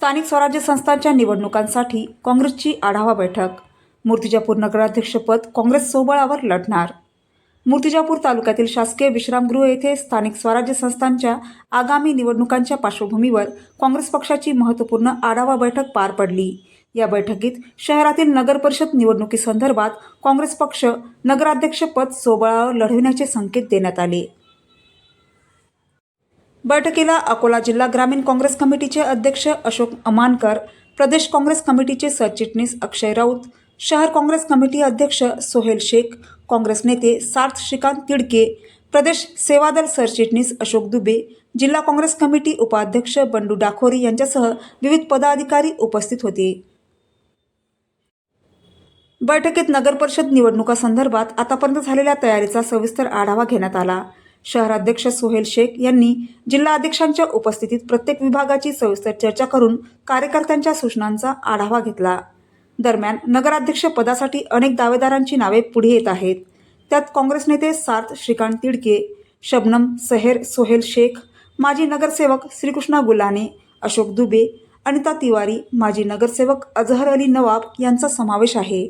स्थानिक स्वराज्य संस्थांच्या निवडणुकांसाठी काँग्रेसची आढावा बैठक. मूर्तिजापूर नगराध्यक्षपद काँग्रेस सोबळावर लढणार. मूर्तिजापूर तालुक्यातील शासकीय विश्रामगृह येथे स्थानिक स्वराज्य संस्थांच्या आगामी निवडणुकांच्या पार्श्वभूमीवर काँग्रेस पक्षाची महत्त्वपूर्ण आढावा बैठक पार पडली. या बैठकीत शहरातील नगरपरिषद निवडणुकीसंदर्भात काँग्रेस पक्ष नगराध्यक्षपद सोबळावर लढविण्याचे संकेत देण्यात आले. बैठकीला अकोला जिल्हा ग्रामीण काँग्रेस कमिटीचे अध्यक्ष अशोक अमानकर प्रदेश काँग्रेस कमिटीचे सरचिटणीस अक्षय राऊत शहर काँग्रेस कमिटी अध्यक्ष सोहेल शेख काँग्रेस नेते सार्थ श्रीकांत तिडके प्रदेश सेवादल सरचिटणीस अशोक दुबे जिल्हा काँग्रेस कमिटी उपाध्यक्ष बंडू डाखोरी यांच्यासह विविध पदाधिकारी उपस्थित होते. बैठकीत नगर परिषद निवडणुकासंदर्भात आतापर्यंत झालेल्या तयारीचा सविस्तर आढावा घेण्यात आला. शहराध्यक्ष सोहेल शेख यांनी जिल्हा अध्यक्षांच्या उपस्थितीत प्रत्येक विभागाची सविस्तर चर्चा करून कार्यकर्त्यांच्या सूचनांचा आढावा घेतला. दरम्यान नगराध्यक्ष पदासाठी अनेक दावेदारांची नावे पुढे येत आहेत. त्यात काँग्रेस नेते सार्थ श्रीकांत तिडके शबनम सहेर सोहेल शेख माजी नगरसेवक श्रीकृष्णा गुलाने अशोक दुबे अनिता तिवारी माजी नगरसेवक अजहर अली नवाब यांचा समावेश आहे.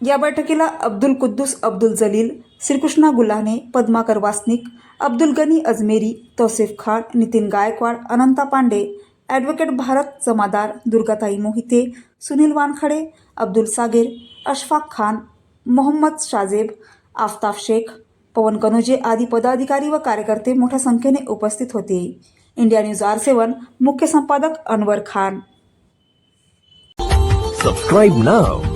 या बैठकीला अब्दुल कुद्दूस अब्दुल जलील श्रीकृष्णा गुल्हाने पद्माकर वासनिक अब्दुल गनी अजमेरी तौसिफ खान नितीन गायकवाड अनंता पांडे ॲडव्होकेट भारत जमादार दुर्गाताई मोहिते सुनील वानखडे अब्दुल सागेर अशफाक खान मोहम्मद शाजेब आफताब शेख पवन कनोजे आदी पदाधिकारी व कार्यकर्ते मोठ्या संख्येने उपस्थित होते. इंडिया न्यूज आर सेवन मुख्य संपादक अनवर खान. सबस्क्राईब नाव